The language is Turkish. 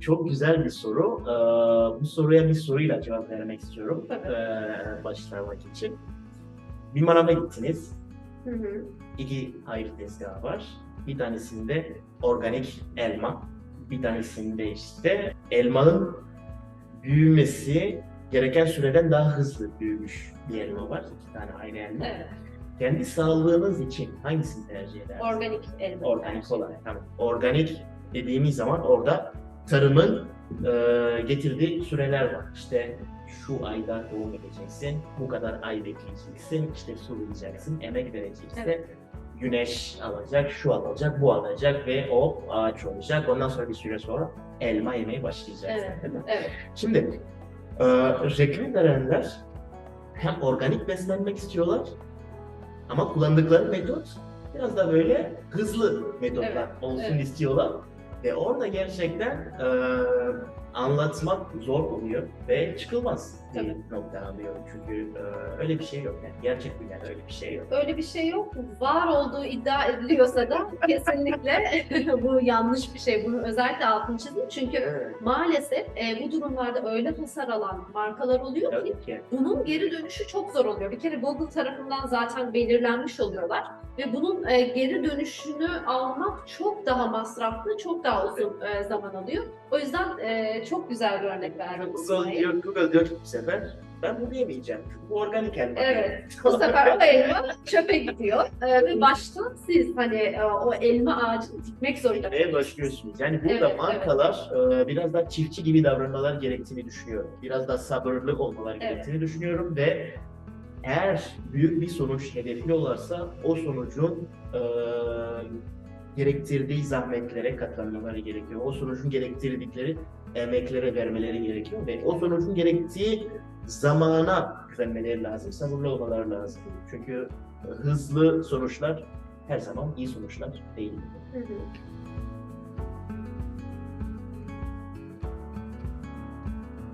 Çok güzel bir soru. Ee, bu soruya bir soruyla cevap vermek istiyorum. Ee, başlamak için. Bir manava gittiniz. Hı hı. İki ayrı tezgah var. Bir tanesinde organik elma. Bir tanesinde işte elmanın büyümesi gereken süreden daha hızlı büyümüş bir elma var. İki tane ayrı elma. Evet. Kendi sağlığınız için hangisini tercih edersiniz? Organik elma. Organik olarak. Tamam. Organik dediğimiz zaman orada tarımın e, getirdiği süreler var. İşte şu ayda tohum edeceksin, bu kadar ay bekleyeceksin, işte sulayacaksın, emek vereceksin. Evet. Güneş alacak, şu alacak, bu alacak ve o ağaç olacak. Ondan sonra bir süre sonra elma yemeye başlayacaksın. Evet. Değil mi? Evet. Şimdi e, reklam verenler hem organik beslenmek istiyorlar ama kullandıkları metot biraz da böyle hızlı metotlar Evet, olsun evet. istiyorlar. Ve orada gerçekten anlatmak zor oluyor ve çıkılmaz bir Tabii. nokta alıyor. Çünkü e, öyle bir şey yok. Yani. Gerçek dünyada öyle bir şey yok. Öyle bir şey yok. Var olduğu iddia ediliyorsa da kesinlikle bu yanlış bir şey. Bunu özellikle altını çizeyim. Çünkü Evet. maalesef e, bu durumlarda öyle hasar alan markalar oluyor ki Tabii ki. bunun geri dönüşü çok zor oluyor. Bir kere Google tarafından zaten belirlenmiş oluyorlar ve bunun e, geri dönüşünü almak çok daha masraflı, çok daha uzun e, zaman alıyor. O yüzden e, çok güzel bir örnek verdim. Google diyor, Google diyor ki bu sefer ben bunu yemeyeceğim. Çünkü bu organik elma. Evet. Bu sefer o elma çöpe gidiyor e, ve baştan siz hani e, o elma ağacını dikmek zorunda Neye başlıyorsunuz? Yani burada Evet, markalar e, biraz daha çiftçi gibi davranmalar gerektiğini düşünüyorum. Biraz daha sabırlı olmaları Evet. gerektiğini düşünüyorum ve eğer büyük bir sonuç hedefliyorlarsa o sonucun e, gerektirdiği zahmetlere katlanmaları gerekiyor. O sonucun gerektirdikleri emeklere vermeleri gerekiyor ve o sonucun gerektiği zamana güvenmeleri lazım, sabırlı olmaları lazım. Çünkü hızlı sonuçlar her zaman iyi sonuçlar değil. Hı hı.